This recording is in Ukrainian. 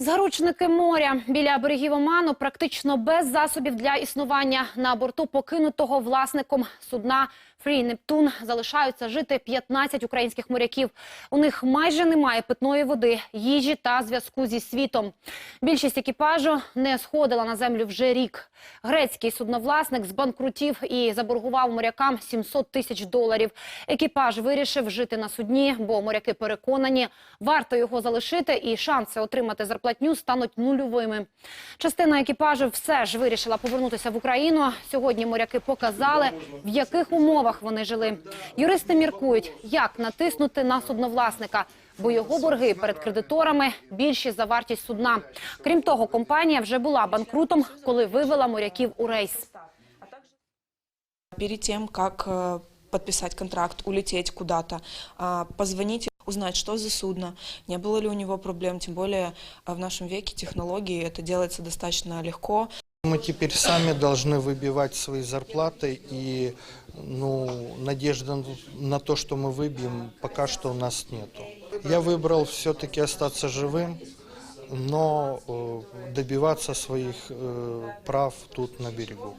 Заручники моря біля берегів Оману практично без засобів для існування на борту покинутого власником судна Фрі Нептун залишаються жити 15 українських моряків. У них майже немає питної води, їжі та зв'язку зі світом. Більшість екіпажу не сходила на землю вже рік. Грецький судновласник збанкрутів і заборгував морякам 700 тисяч доларів. Екіпаж вирішив жити на судні, бо моряки переконані, варто його залишити, і шанси отримати зарплатню стануть нульовими. Частина екіпажу все ж вирішила повернутися в Україну. Сьогодні моряки показали, в яких умовах вони жили. Юристи міркують, як натиснути на судновласника, бо його борги перед кредиторами більші за вартість судна. Крім того, компанія вже була банкрутом, коли вивела моряків у рейс. Перед тем, как э, подписать контракт, улететь куда-то, позвонить, узнать, что за судно, не было ли у него проблем. Тем более а, в нашем веке технологии это делается достаточно легко. Мы теперь сами должны выбивать свои зарплаты, и ну, надежды на то, что мы выбьем, пока что у нас нету. Я выбрал все-таки остаться живым, но э, добиваться своих э, прав тут на берегу.